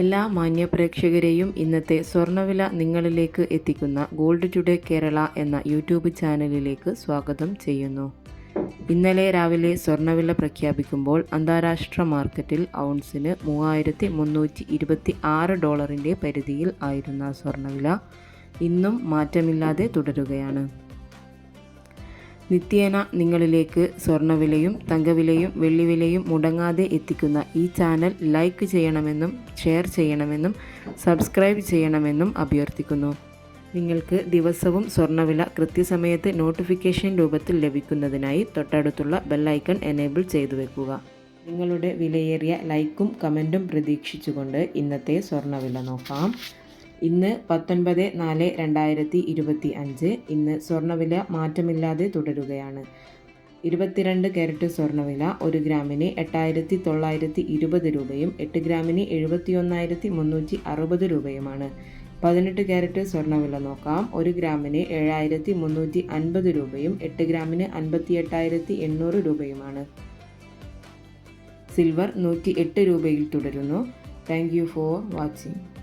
എല്ലാ മാന്യപ്രേക്ഷകരെയും ഇന്നത്തെ സ്വർണവില നിങ്ങളിലേക്ക് എത്തിക്കുന്ന ഗോൾഡ് ടുഡേ കേരള എന്ന യൂട്യൂബ് ചാനലിലേക്ക് സ്വാഗതം ചെയ്യുന്നു. ഇന്നലെ രാവിലെ സ്വർണവില പ്രഖ്യാപിക്കുമ്പോൾ അന്താരാഷ്ട്ര മാർക്കറ്റിൽ ഔൺസിന് മൂവായിരത്തി മുന്നൂറ്റി ഇരുപത്തി ആറ് ഡോളറിന്റെ പരിധിയിൽ ആയിരുന്ന സ്വർണവില ഇന്നും മാറ്റമില്ലാതെ തുടരുകയാണ്. നിത്യേന നിങ്ങളിലേക്ക് സ്വർണവിലയും തങ്കവിലയും വെള്ളിവിലയും മുടങ്ങാതെ എത്തിക്കുന്ന ഈ ചാനൽ ലൈക്ക് ചെയ്യണമെന്നും ഷെയർ ചെയ്യണമെന്നും സബ്സ്ക്രൈബ് ചെയ്യണമെന്നും അഭ്യർത്ഥിക്കുന്നു. നിങ്ങൾക്ക് ദിവസവും സ്വർണവില കൃത്യസമയത്ത് നോട്ടിഫിക്കേഷൻ രൂപത്തിൽ ലഭിക്കുന്നതിനായി തൊട്ടടുത്തുള്ള ബെല്ലൈക്കൺ എനേബിൾ ചെയ്തു വെക്കുക. നിങ്ങളുടെ വിലയേറിയ ലൈക്കും കമന്റും പ്രതീക്ഷിച്ചുകൊണ്ട് ഇന്നത്തെ സ്വർണവില നോക്കാം. ഇന്ന് പത്തൊൻപത് നാല് രണ്ടായിരത്തി ഇരുപത്തി അഞ്ച്. ഇന്ന് സ്വർണവില മാറ്റമില്ലാതെ തുടരുകയാണ്. ഇരുപത്തിരണ്ട് കാരറ്റ് സ്വർണവില ഒരു ഗ്രാമിന് എട്ടായിരത്തി തൊള്ളായിരത്തി ഇരുപത് രൂപയും എട്ട് ഗ്രാമിന് എഴുപത്തി ഒന്നായിരത്തി മുന്നൂറ്റി അറുപത് രൂപയുമാണ്. പതിനെട്ട് ക്യാരറ്റ് സ്വർണവില നോക്കാം. ഒരു ഗ്രാമിന് ഏഴായിരത്തി മുന്നൂറ്റി അൻപത് രൂപയും എട്ട് ഗ്രാമിന് അൻപത്തി എട്ടായിരത്തി എണ്ണൂറ് രൂപയുമാണ്. സിൽവർ നൂറ്റി എട്ട് രൂപയിൽ തുടരുന്നു. Thank you for watching.